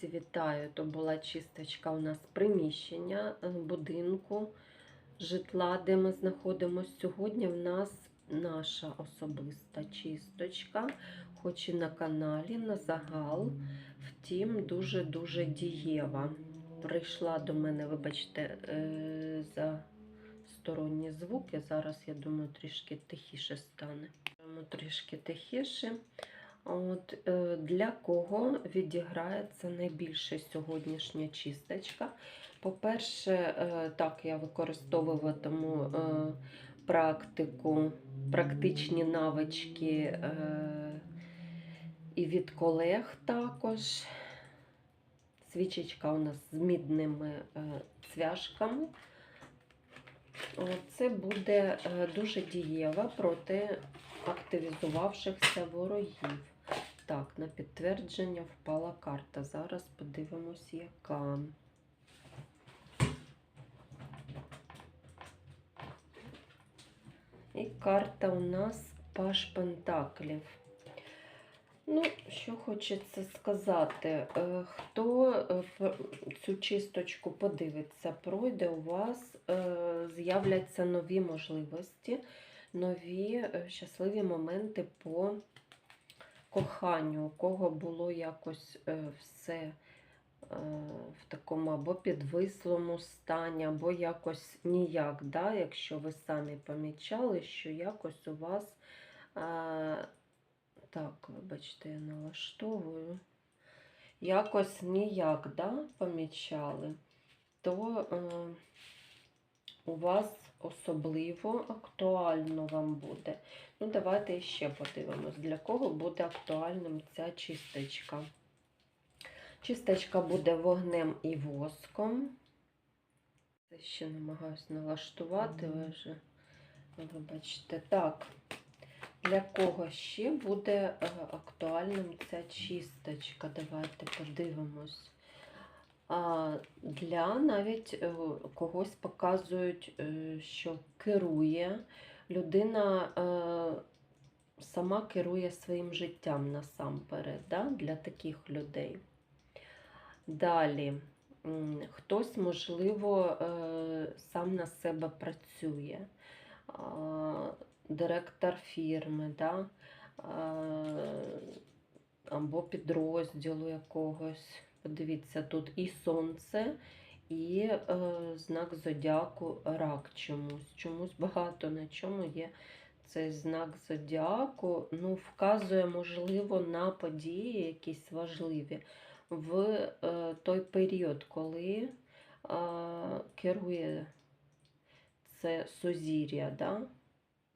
Друзі, вітаю! То була чисточка у нас приміщення е, будинку, житла, де ми знаходимося. Сьогодні в нас наша особиста чисточка, хоч і на каналі, на загал. Втім, дуже-дуже дієва. Прийшла до мене, вибачте, е, за сторонні звуки. Зараз, я думаю, трішки тихіше стане. Трішки тихіше. От, е, Для кого відіграється найбільше сьогоднішня чисточка? По-перше, е, так, я використовуватиму е, практику, практичні навички і від колег також. Свічечка у нас з мідними цвяшками. Це буде дуже дієва проти активізувавшихся ворогів. Так, на підтвердження впала карта. Зараз подивимось, яка. І карта у нас Паш Пентаклів. Ну, що хочеться сказати, Е, хто е, цю чисточку подивиться, пройде, у вас е, з'являться нові можливості, нові щасливі моменти по коханню, у кого було якось е, все е, в такому або підвислому стані, або якось ніяк, да, якщо ви самі помічали, що якось у вас. е, Так, вибачте, я налаштовую. Якось ніяк, да, помічали, то е, у вас особливо актуально вам буде. Ну, давайте ще подивимось, для кого буде актуальним ця чисточка. Чисточка буде вогнем і воском. Це ще намагаюсь налаштувати, ви вже вибачте. Так, для кого ще буде е, актуальним ця чисточка? Давайте подивимось. Для навіть е, когось показують, е, що керує. Людина е, сама керує своїм життям насамперед, да? для таких людей. Далі, хтось, можливо, сам на себе працює. Директор фірми, да? або підрозділу якогось. Подивіться, тут і сонце, і е, знак зодіаку рак чомусь. Чомусь багато на чому є цей знак зодіаку. Ну, вказує, можливо, на події якісь важливі в е, той період, коли е, керує це сузір'я да?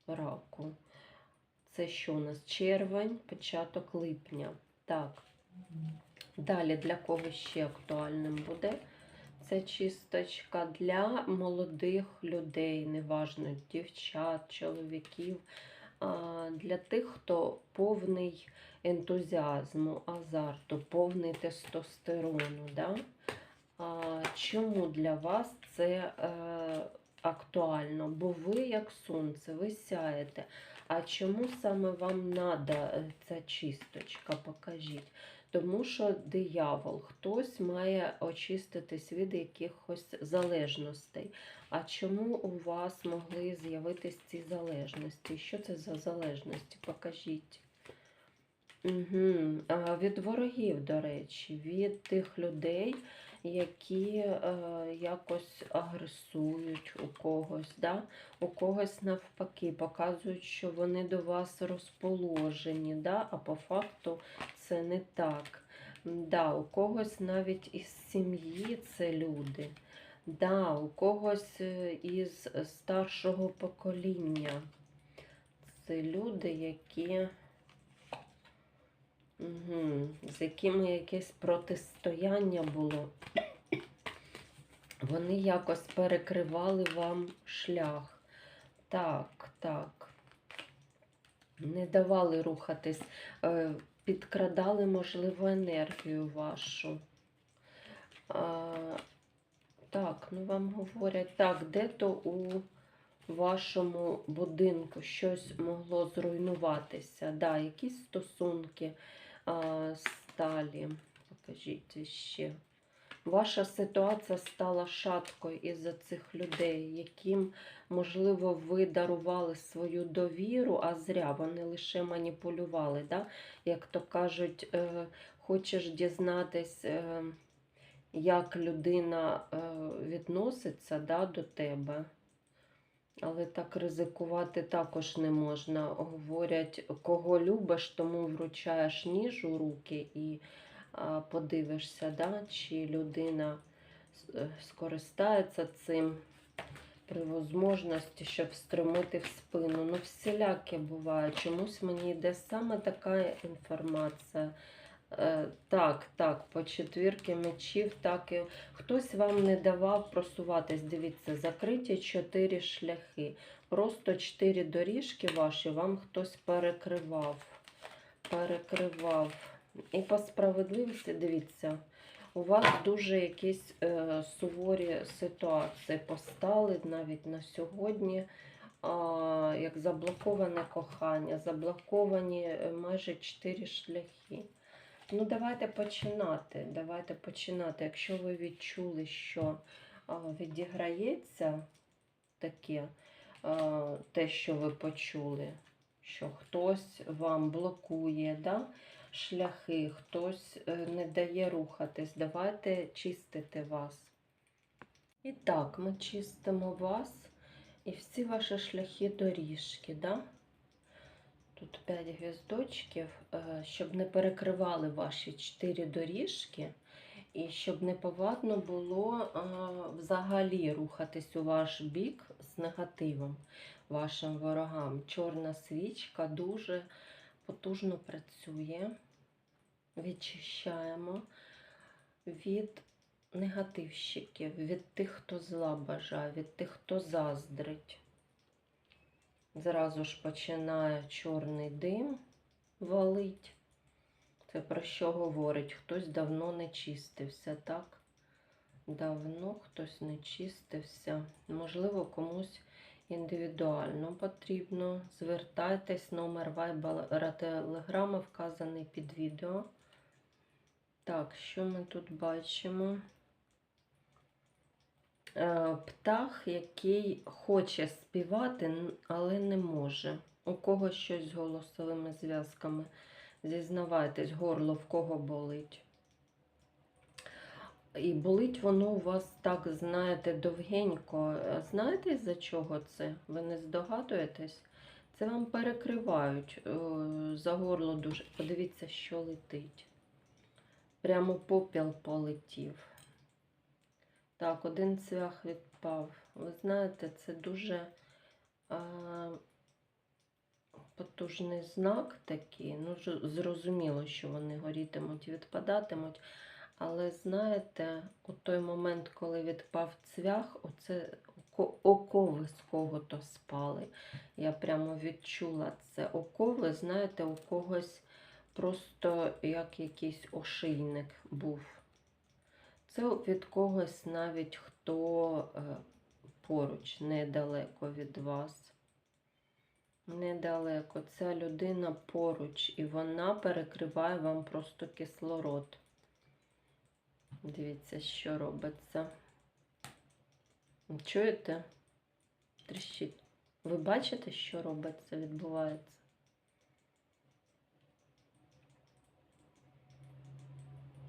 раку. Це що у нас? Червень, початок липня. Так. Далі для кого ще актуальним буде ця чисточка? Для молодих людей, неважно, дівчат, чоловіків, для тих, хто повний ентузіазму, азарту, повний тестостерону. Да? Чому для вас це е, актуально? Бо ви, як сонце, ви сяєте. А чому саме вам треба ця чисточка? Покажіть. Тому що диявол, хтось має очиститись від якихось залежностей. А чому у вас могли з'явитись ці залежності? Що це за залежності? Покажіть. Угу. А, від ворогів, до речі, від тих людей, які е, якось агресують у когось, да? у когось навпаки, показують, що вони до вас розположені, да? а по факту це не так. Да, у когось навіть із сім'ї це люди. Да, у когось е, із старшого покоління. Це люди, які. Угу. З якими якесь протистояння було. Вони якось перекривали вам шлях. Так, так. Не давали рухатись, е, підкрадали, можливо, енергію вашу. А, так, ну вам говорять, так, де-то у вашому будинку щось могло зруйнуватися. Да, якісь стосунки а, сталі. Покажіть ще. Ваша ситуація стала шаткою із-за цих людей, яким, можливо, ви дарували свою довіру, а зря вони лише маніпулювали. Да? Як то кажуть, е, хочеш дізнатись, е, як людина е, відноситься да, до тебе. Але так ризикувати також не можна. Говорять, кого любиш, тому вручаєш ніж у руки і подивишся, да, чи людина е, скористається цим при можливості, щоб встромити в спину. Ну, всіляке буває. Чомусь мені йде саме така інформація. Е, так, так, по четвірки мечів, так і хтось вам не давав просуватись. Дивіться, закриті чотири шляхи. Просто чотири доріжки ваші вам хтось перекривав. Перекривав. І по справедливості, дивіться, у вас дуже якісь е, суворі ситуації постали навіть на сьогодні. А, як заблоковане кохання, заблоковані е, майже чотири шляхи. Ну, давайте починати. Давайте починати. Якщо ви відчули, що а, відіграється таке, а, те, що ви почули, що хтось вам блокує да, шляхи, хтось е, не дає рухатись, давайте чистити вас. І так, ми чистимо вас і всі ваші шляхи доріжки. Да? Тут 5 гвіздочків, е, щоб не перекривали ваші 4 доріжки, і щоб не повадно було взагалі рухатись у ваш бік з негативом вашим ворогам. Чорна свічка дуже потужно працює. Відчищаємо від негативщиків, від тих, хто зла бажає, від тих, хто заздрить. Зразу ж починає чорний дим валить. Це про що говорить? Хтось давно не чистився, так? Давно хтось не чистився. Можливо, комусь індивідуально потрібно. Звертайтесь, номер вайбера телеграма вказаний під відео. Так, що ми тут бачимо? Е, Птах, який хоче співати, але не може. У кого щось з голосовими зв'язками. Зізнавайтесь, горло в кого болить. І болить воно у вас так, знаєте, довгенько. Е, Знаєте, за чого це? Ви не здогадуєтесь? Це вам перекривають е, за горло дуже. Подивіться, що летить. Прямо попіл полетів. Так, один цвях відпав. Ви знаєте, це дуже а, потужний знак такий. Ну, зрозуміло, що вони горітимуть і відпадатимуть. Але знаєте, у той момент, коли відпав цвях, оце окови з кого-то спали. Я прямо відчула це. Окови, знаєте, у когось просто як якийсь ошийник був. Це від когось навіть хто е, поруч, недалеко від вас. Недалеко. Ця людина поруч, і вона перекриває вам просто кислород. Дивіться, що робиться. Чуєте? Тріщить. Ви бачите, що робиться, відбувається?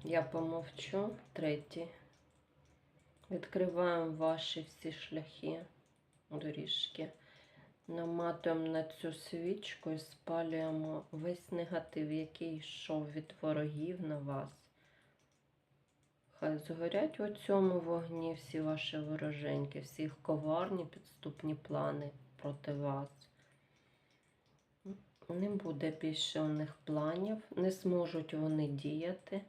Я помовчу. Третій. Відкриваємо ваші всі шляхи, доріжки. Наматуємо на цю свічку і спалюємо весь негатив, який йшов від ворогів на вас. Хай згорять у цьому вогні всі ваші вороженьки, всі їх коварні підступні плани проти вас. Не буде більше у них планів, не зможуть вони діяти.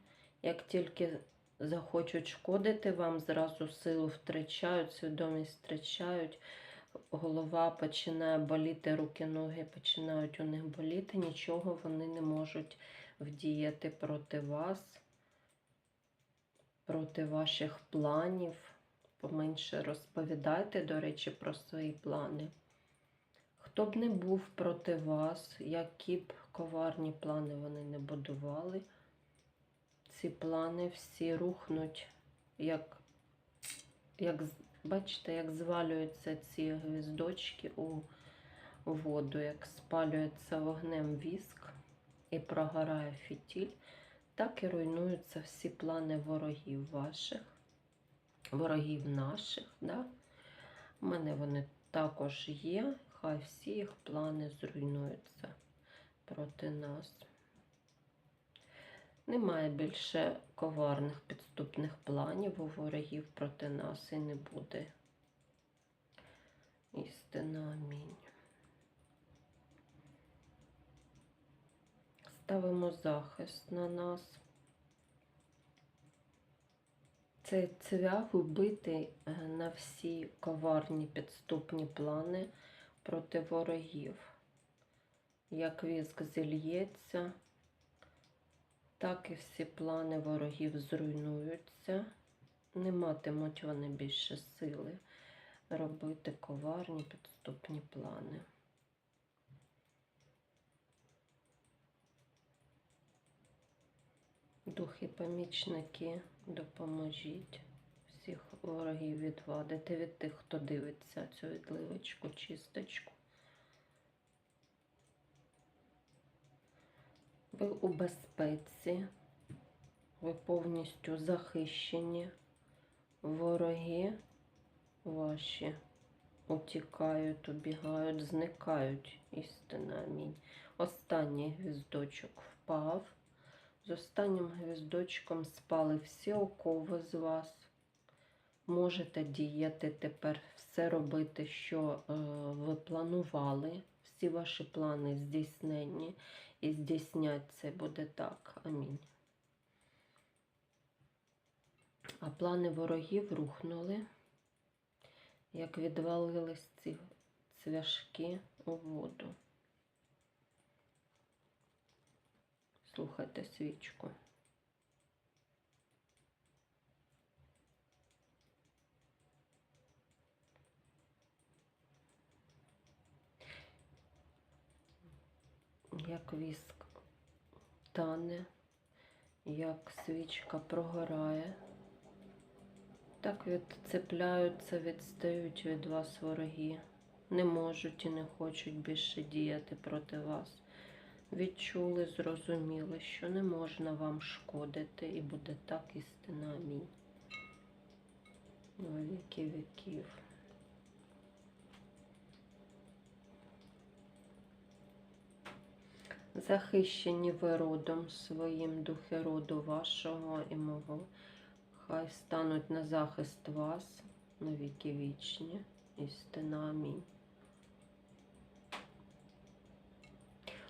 Як тільки захочуть шкодити вам, зразу силу втрачають, свідомість втрачають, голова починає боліти, руки, ноги починають у них боліти, нічого вони не можуть вдіяти проти вас, проти ваших планів. Поменше розповідайте, до речі, про свої плани. Хто б не був проти вас, які б коварні плани вони не будували, ці плани всі рухнуть, як, як бачите, як звалюються ці гвіздочки у воду, як спалюється вогнем віск і прогорає фітіль, так і руйнуються всі плани ворогів ваших, ворогів наших. Да? У мене вони також є. Хай всі їх плани зруйнуються проти нас. Немає більше коварних підступних планів у ворогів проти нас і не буде. Істина амінь. Ставимо захист на нас. Цей цвях вбитий е, на всі коварні підступні плани проти ворогів. Як віск зільється, так і всі плани ворогів зруйнуються. Не матимуть вони більше сили робити коварні підступні плани. Духи помічники, допоможіть всіх ворогів відвадити від тих, хто дивиться цю відливочку, чисточку. Ви у безпеці, ви повністю захищені, вороги ваші утікають, убігають, зникають. Істина, амінь. Останній гвіздочок впав. З останнім гвіздочком спали всі окови з вас. Можете діяти тепер, все робити, що е, ви планували. Всі ваші плани здійснені і здійсняться буде так. Амінь. А плани ворогів рухнули, як відвалились ці цвяшки у воду. Слухайте свічку. Як віск тане, як свічка прогорає, так відцепляються, відстають від вас вороги, не можуть і не хочуть більше діяти проти вас відчули, зрозуміли, що не можна вам шкодити, і буде так істина. Амінь. Во віки віків. Захищені ви родом своїм духи роду вашого і мого. Хай стануть на захист вас на віки вічні. Істина. Амінь.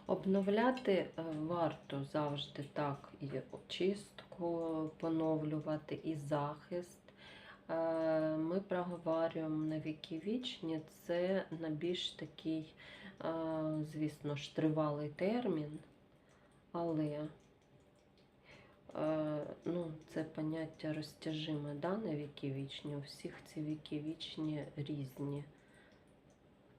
Обновляти е, варто завжди так і чистку поновлювати, і захист. Е, Ми проговорюємо на віки вічні, це на більш такий, е, звісно ж, тривалий термін, але ну, це поняття розтяжиме, да, на віки вічні. У всіх ці віки вічні різні.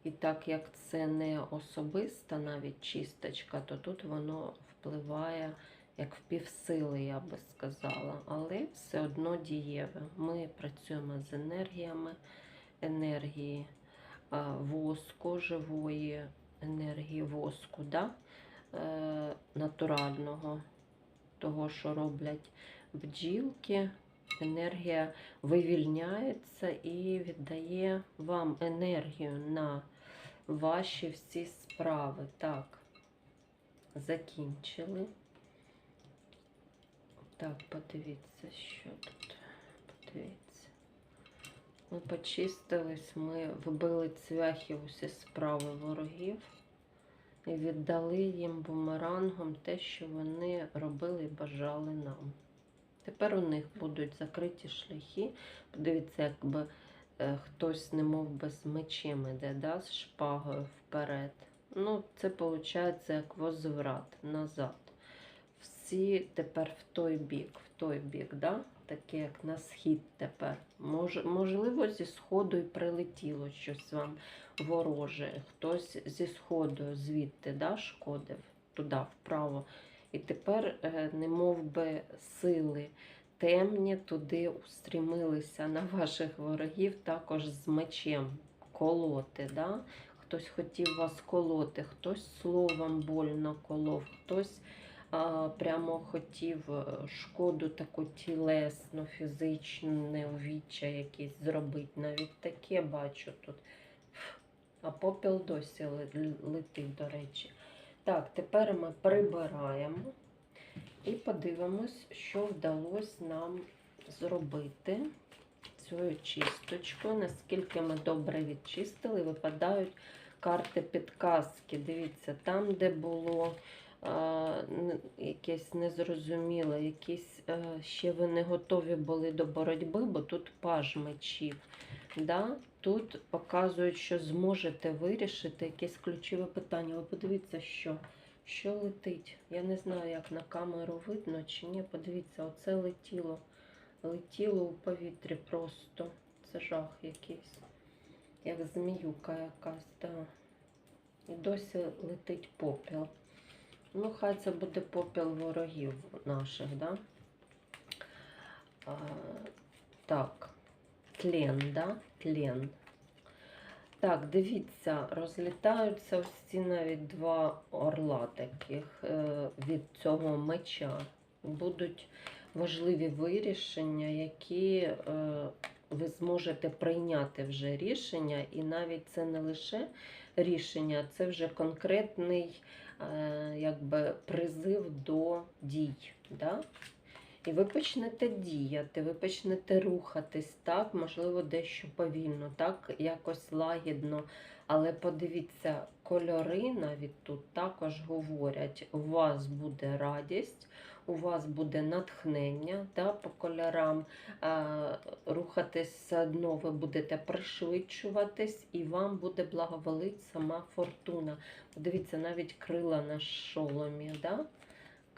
І так як це не особиста навіть чисточка, то тут воно впливає як в півсили, я би сказала, але все одно дієве. Ми працюємо з енергіями, енергії воску, живої енергії воску, да? е, натурального, того, що роблять бджілки. Енергія вивільняється і віддає вам енергію на ваші всі справи. Так, закінчили. Так, подивіться, що тут. Подивіться. Ми почистились, ми вбили цвяхи усі справи ворогів і віддали їм бумерангом те, що вони робили і бажали нам. Тепер у них будуть закриті шляхи. Подивіться, якби хтось немов би з мечем іде, да, з шпагою вперед. Ну, це виходить як возврат назад. Всі тепер в той бік, в той бік, да? таке як на схід тепер. Мож, можливо, зі сходу і прилетіло щось вам вороже. Хтось зі сходу звідти да, шкодив туди, вправо. І тепер, е, не мов би, сили темні туди устрімилися на ваших ворогів також з мечем колоти. Да? Хтось хотів вас колоти, хтось словом больно колов, хтось а, прямо хотів е, шкоду таку тілесну, фізичну, невіччя якісь зробити. Навіть таке бачу тут. А попіл досі летить, до речі. Так, тепер ми прибираємо і подивимось, що вдалося нам зробити цією чисточкою. Наскільки ми добре відчистили, випадають карти підказки. Дивіться, там, де було якесь незрозуміле, якісь е, ще ви не готові були до боротьби, бо тут паж мечів. Да? Тут показують, що зможете вирішити якесь ключове питання. Ви подивіться, що, що летить. Я не знаю, як на камеру видно чи ні. Подивіться, оце летіло. Летіло у повітрі просто. Це жах якийсь. Як зміюка якась, да. І досі летить попіл. Ну, хай це буде попіл ворогів наших, да? А, так, тлен, да? Тлен. Так, дивіться, розлітаються ось ці навіть два орла таких е, від цього меча. Будуть важливі вирішення, які е, ви зможете прийняти вже рішення, і навіть це не лише рішення, це вже конкретний е, якби, призив до дій. Да? І ви почнете діяти, ви почнете рухатись так, можливо, дещо повільно, так, якось лагідно. Але подивіться, кольори навіть тут також говорять: у вас буде радість, у вас буде натхнення да, по кольорам. А, рухатись все одно ви будете пришвидшуватись, і вам буде благоволить сама фортуна. Подивіться, навіть крила на шоломі. Да?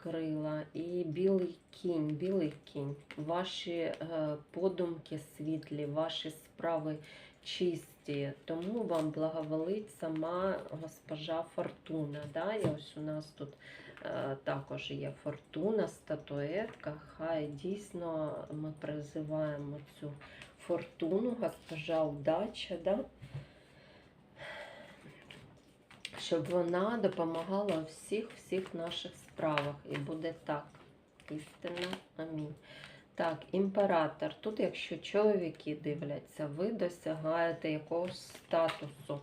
Крила і білий кінь, білий кінь. Ваші е, подумки світлі, ваші справи чисті. Тому вам благоволить сама госпожа Фортуна. Да? І ось у нас тут е, також є фортуна, статуетка. Хай дійсно ми призиваємо цю фортуну, госпожа удача. Да? щоб вона допомагала всіх всіх наших справах. І буде так. Істина. Амінь. Так, імператор. Тут, якщо чоловіки дивляться, ви досягаєте якогось статусу,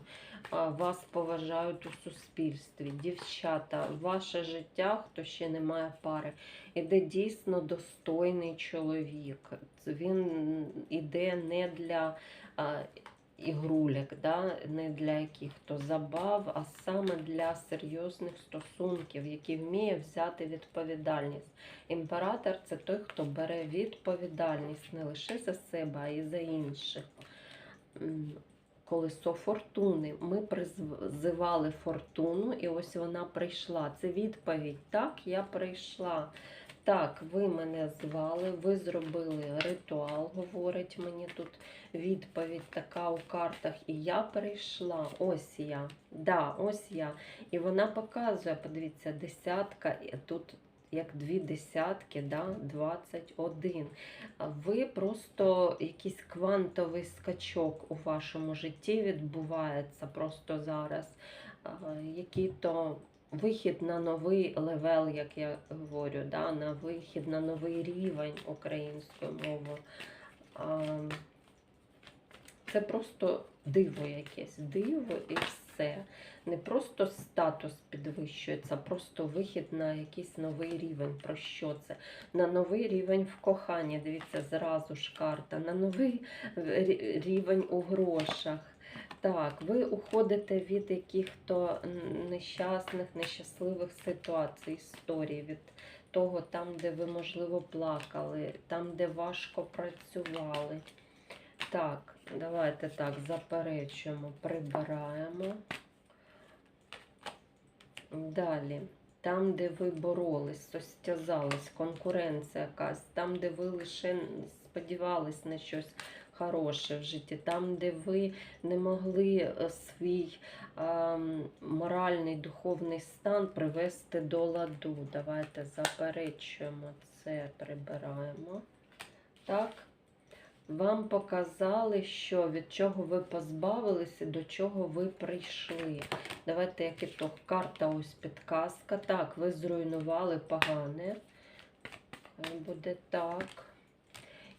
вас поважають у суспільстві. Дівчата, ваше життя, хто ще не має пари, іде дійсно достойний чоловік. Він іде не для ігрулек, да? не для яких-то забав, а саме для серйозних стосунків, які вміє взяти відповідальність. Імператор це той, хто бере відповідальність не лише за себе, а й за інших. Колесо фортуни. Ми призивали фортуну, і ось вона прийшла. Це відповідь. Так, я прийшла. Так, ви мене звали, ви зробили ритуал, говорить мені тут відповідь така у картах. І я прийшла. Ось я. Да, ось я. І вона показує, подивіться, десятка, тут як дві десятки, да, 21. Ви просто якийсь квантовий скачок у вашому житті відбувається просто зараз. Який то вихід на новий левел, як я говорю, да, на вихід на новий рівень українською мовою. А, Це просто диво якесь, диво і все. Не просто статус підвищується, просто вихід на якийсь новий рівень. Про що це? На новий рівень в коханні. Дивіться, зразу ж карта, на новий рівень у грошах. Так, ви уходите від яких-то нещасних, нещасливих ситуацій, історій, від того, там, де ви, можливо, плакали, там, де важко працювали. Так, давайте так, заперечуємо, прибираємо. Далі. Там, де ви боролись, состязались, конкуренція якась, там, де ви лише сподівались на щось, хороше в житті, там, де ви не могли е, свій ем, моральний духовний стан привести до ладу. Давайте заперечуємо це, прибираємо. Так. Вам показали, що від чого ви позбавилися, до чого ви прийшли. Давайте як ітог. Карта ось підказка. Так, ви зруйнували погане. Буде так.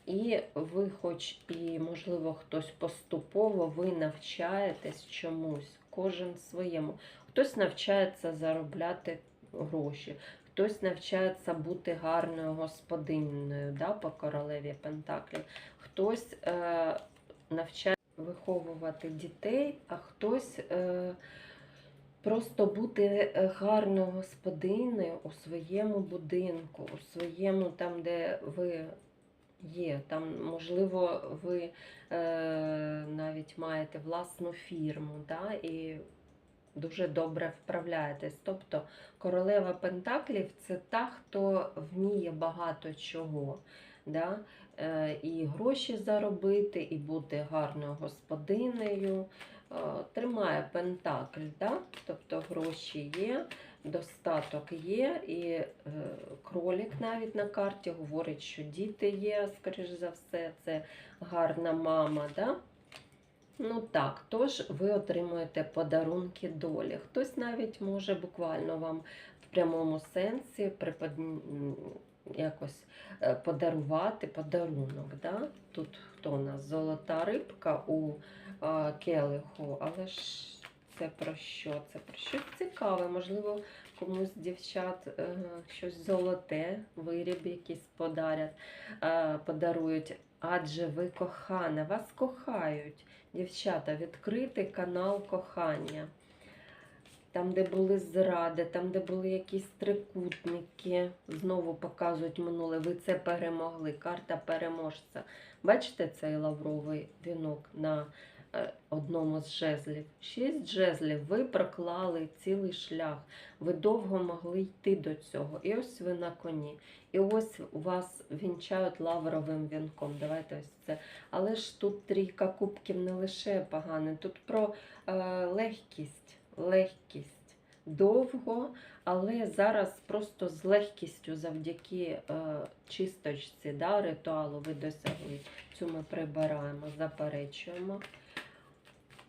І ви, хоч і, можливо, хтось поступово, ви навчаєтесь чомусь, кожен своєму. Хтось навчається заробляти гроші, хтось навчається бути гарною господинною да, по королеві Пентаклів, хтось е, навчає виховувати дітей, а хтось е, просто бути е, гарною господиною у своєму будинку, у своєму там, де ви є. Там, можливо, ви е, навіть маєте власну фірму, да, і дуже добре вправляєтесь. Тобто королева Пентаклів це та, хто вміє багато чого. Да? Е, і гроші заробити, і бути гарною господинею. Е, Тримає Пентакль, да? тобто гроші є, достаток є, і е, кролік навіть на карті говорить, що діти є, скоріш за все, це гарна мама. Да? Ну так, тож ви отримуєте подарунки долі. Хтось навіть може буквально вам в прямому сенсі припод... м, якось е, подарувати подарунок. Да? Тут хто у нас? Золота рибка у а, келиху, але ж це про що? Це про щось цікаве. Можливо, комусь дівчат е, щось золоте, виріб якийсь подарять, е, подарують. Адже ви кохана, вас кохають. Дівчата, відкритий канал кохання. Там, де були зради, там, де були якісь трикутники, знову показують минуле. Ви це перемогли. Карта переможця. Бачите цей лавровий вінок на одному з жезлів? Шість жезлів. Ви проклали цілий шлях. Ви довго могли йти до цього. І ось ви на коні. І ось вас вінчають лавровим вінком. Давайте ось це. Але ж тут трійка кубків не лише погане, тут про е, легкість, легкість. Довго, але зараз просто з легкістю завдяки е, чисточці, да, ритуалу ви досягли. Цю ми прибираємо, заперечуємо.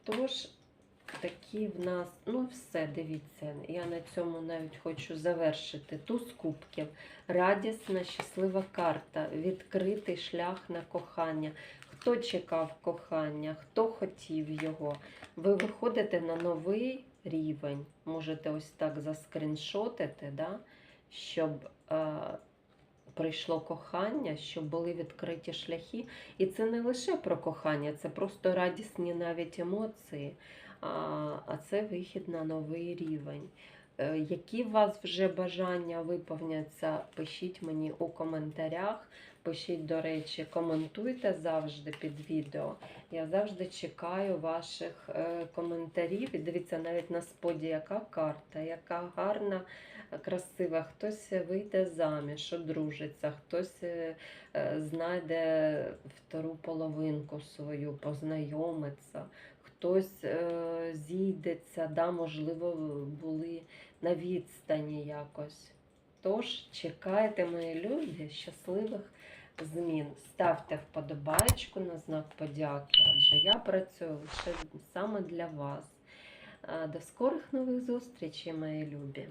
Тож, такі в нас, ну все, дивіться, я на цьому навіть хочу завершити. Туз кубків, радісна, щаслива карта, відкритий шлях на кохання. Хто чекав кохання, хто хотів його, ви виходите на новий рівень. Можете ось так заскріншотити, да? щоб е, прийшло кохання, щоб були відкриті шляхи. І це не лише про кохання, це просто радісні навіть емоції, а, це вихід на новий рівень. Е, Які у вас вже бажання виповняться, пишіть мені у коментарях. Пишіть, до речі, коментуйте завжди під відео. Я завжди чекаю ваших е, коментарів. І дивіться навіть на споді, яка карта, яка гарна, красива. Хтось вийде заміж, одружиться, хтось е, е, знайде втору половинку свою, познайомиться, хтось е, зійдеться, да, можливо, були на відстані якось. Тож чекайте, мої любі, щасливих змін. Ставте вподобайку на знак подяки, адже я працюю лише саме для вас. До скорих нових зустрічей, мої любі!